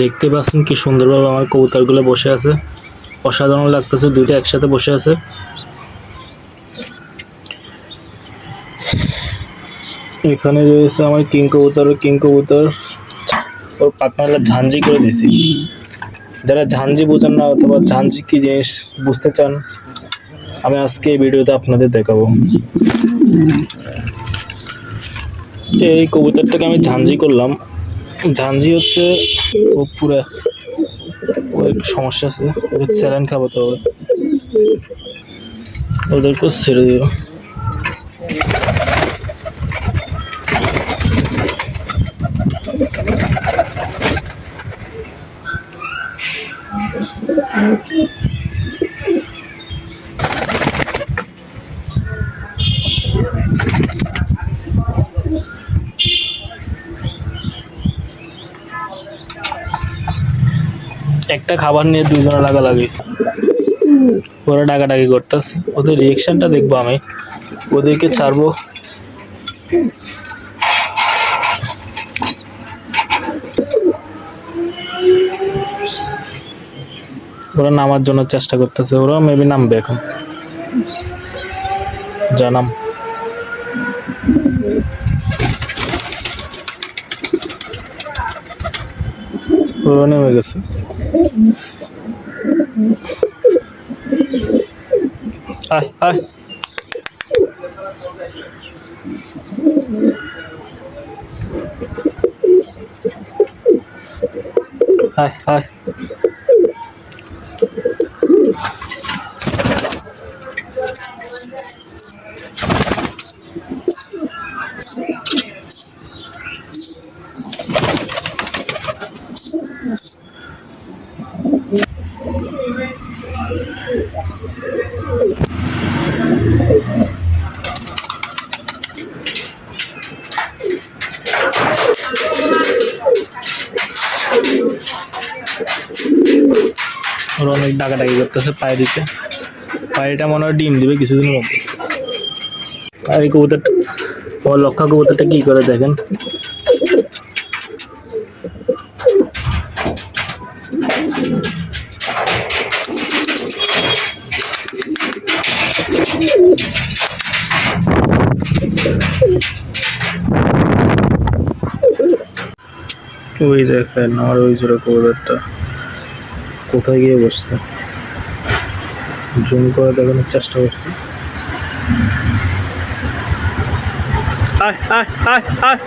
দেখতে পাচ্ছেন কি সুন্দরভাবে আমার কবুতরগুলো বসে আছে। অসাধারণ লাগতেছে, দুইটা একসাথে বসে আছে। এখানে রয়েছে আমার কিং কবুতর কিং কবুতর। ওর পাখনাগুলো ঝাঞ্জি করে দিয়েছি। যারা ঝাঞ্জি বোঝেন না অথবা ঝাঞ্জি কি জিনিস বুঝতে চান, আমি আজকে এই ভিডিওতে আপনাদের দেখাবো। এই কবুতরটাকে আমি ঝাঞ্জি করলাম। ঝাঞ্জি হচ্ছে ও পুরো একটু সমস্যা আছে, ওকে স্যালাইন খাব তো ওর। ওদেরকে ছেড়ে দিও একটা খাবার নিয়ে দুইজনে লাগালাগি। ওরা ডাকাডাকি করতেছে। ওদের রিয়েকশনটা দেখব আমি। ওদেরকে ছাড়বো। ওরা নামার জন্য চেষ্টা করতেছে। ওরা মেবি নামবে এখন। জানাম। ওরা নেমে গেছে। আয় আয় আয় আয় অনেক ডাকাডাকি করতেছে পায়রিতে পায়রিটা মনে হয় ডিম দিবে কিছুদিনের মধ্যে। আর এই কবুতরটা ও লক্ষা কবুতরটা কি করে দেখেন? ওই দেখেন, আর ওই জোরে কবুতরটা। কোথায় গিয়ে বসছে? জুম করে দেখানোর চেষ্টা করছি। আয় আয় আয় আয়।